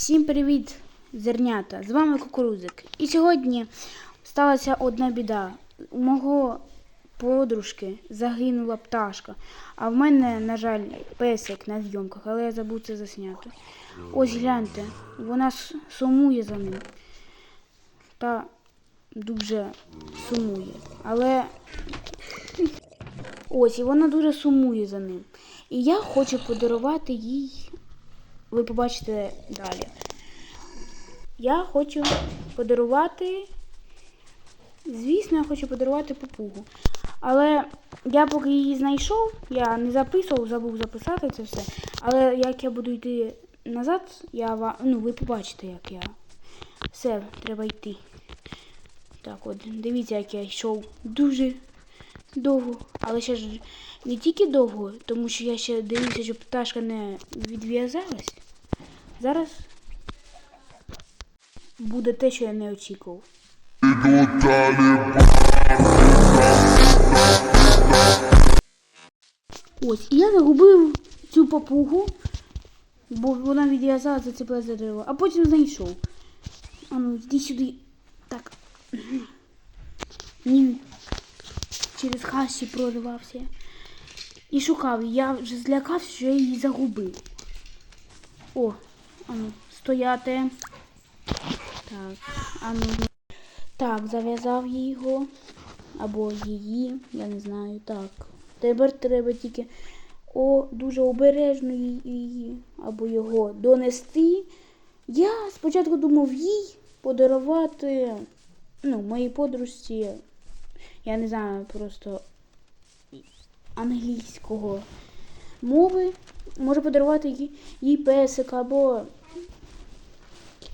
Всім привіт, зернята! З вами Кукурузик. І сьогодні сталася одна біда. У мого подружки загинула пташка, а в мене, на жаль, песик на зйомках, але я забув це засняти. Ось гляньте, вона сумує за ним. Та дуже сумує. Але ось і вона дуже сумує за ним. І я хочу подарувати їй ви побачите далі. Я хочу подарувати. Звісно, я хочу подарувати попугу. Але я поки її знайшов, я не записував, забув записати це все. Але як я буду йти назад, я вам. Ну, ви побачите, як я. Все, треба йти. Так, от, дивіться, як я йшов дуже довго. Але ще ж не тільки довго, тому що я ще дивлюся, щоб пташка не відв'язалась. Зараз буде те, що я не очікував. Ось, і я загубив цю папугу, бо вона відв'язала зацепила за дерево, а потім знайшов. А ну, йди сюди. Так. Він через хащі проривався. І шукав. Я вже злякався, що я її загубив. О, ану, стояти. Так, ану. Так, зав'язав його. Або її, я не знаю. Так. Тепер треба тільки о, дуже обережно її або його донести. Я спочатку думав їй подарувати, ну, моїй подружці, я не знаю, просто англійського мови. Може подарувати їй, песика або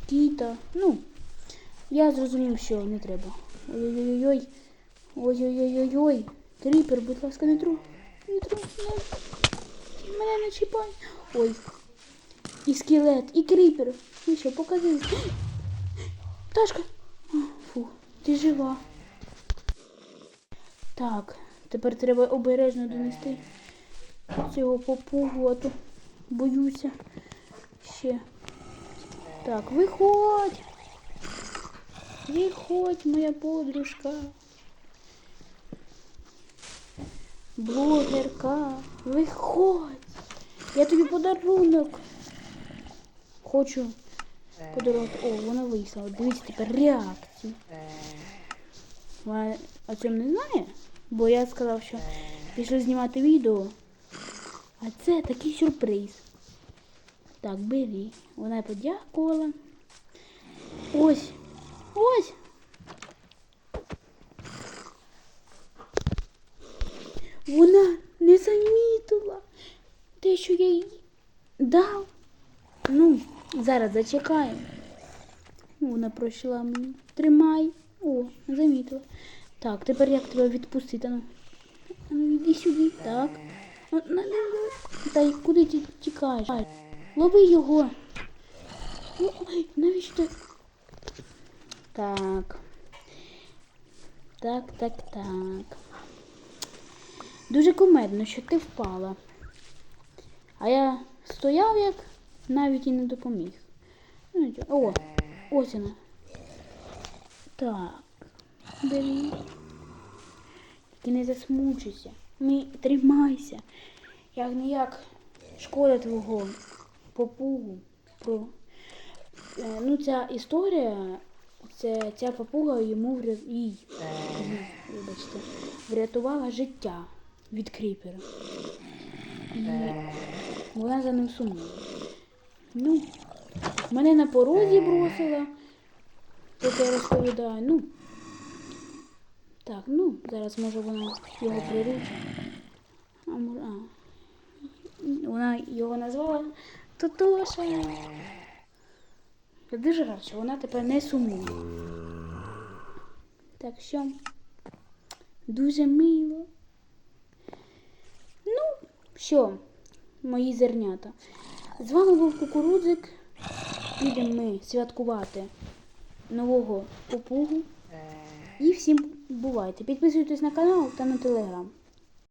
кіта. Ну, я зрозумів, що не треба. Ой-ой-ой. Ой-ой-ой-ой-ой. Кріпер, будь ласка, не тру. Не тру. Не. Мене не чіпай. Ой. І скелет, і кріпер. Ну що, покажи. Пташка. Фу, ти жива. Так, тепер треба обережно донести цього попугу, а то боюся ще. Так, виходь. Виходь, моя подружка. Блогерка, виходь. Я тобі подарунок. Хочу подарувати. О, вона вийшла. Дивіться тепер реакцію. Вона о цьому не знає, бо я сказав, що пішли знімати відео. А це такий сюрприз. Так, бери. Вона подякувала. Ось. Ось. Вона не замітила те, що я їй дав. Ну, зараз зачекаємо. Вона пройшла мені. Тримай. О, замітила. Так, тепер як тебе відпустити? Ну, ну іди сюди. Так. Ну, на- Та куди ти тікаєш? Лови його. Ну, Ой, навіщо? Так. Так, так, так. Дуже кумедно, що ти впала. А я стояв як навіть і не допоміг. Ну. О, ось вона. Так. Бери. Тільки не засмучуйся. Не тримайся. Як не як шкода твого попугу про. Е, Ну, ця історія, це ця попуга йому вря... їй, їй, вибачте, врятувала життя від кріпера. І вона за ним сумує. Ну, мене на порозі бросила, як я розповідаю. Ну, так, ну, зараз може вона його приручить. А, може, а. Вона його назвала Тотоша. Я дуже рад, що вона тепер не сумує. Так що дуже мило. Ну, що, мої зернята. З вами був Кукурудзик. Підемо ми святкувати нового попугу. І всім бувайте. Підписуйтесь на канал та на телеграм.